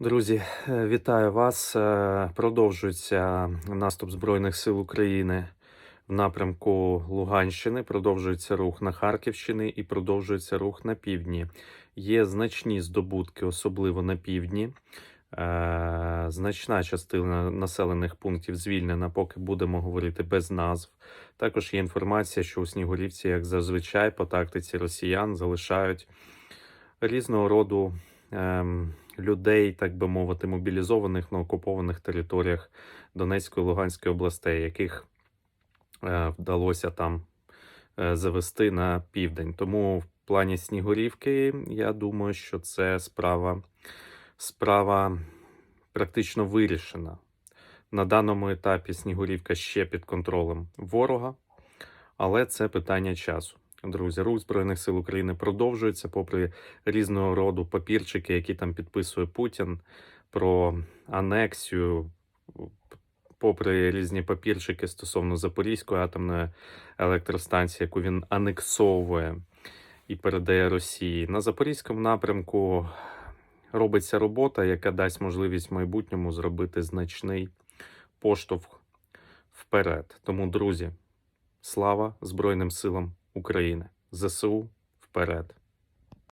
Друзі, е, вітаю вас. Е, Продовжується наступ Збройних сил України в напрямку Луганщини. Продовжується рух на Харківщині і продовжується рух на півдні. Є значні здобутки, особливо на півдні. Е, Значна частина населених пунктів звільнена, поки будемо говорити без назв. Також є інформація, що у Снігурівці, як зазвичай, по тактиці росіян залишають різного роду ем, людей, так би мовити, мобілізованих на окупованих територіях Донецької Луганської областей, яких е, вдалося там е, завести на південь. Тому в плані Снігурівки, я думаю, що це справа, справа практично вирішена. На даному етапі Снігурівка ще під контролем ворога, але це питання часу. Друзі, рух Збройних сил України продовжується, попри різного роду папірчики, які там підписує Путін про анексію, попри різні папірчики стосовно Запорізької атомної електростанції, яку він анексовує і передає Росії. На Запорізькому напрямку робиться робота, яка дасть можливість в майбутньому зробити значний поштовх вперед. Тому, друзі, слава Збройним силам України! ЗСУ вперед!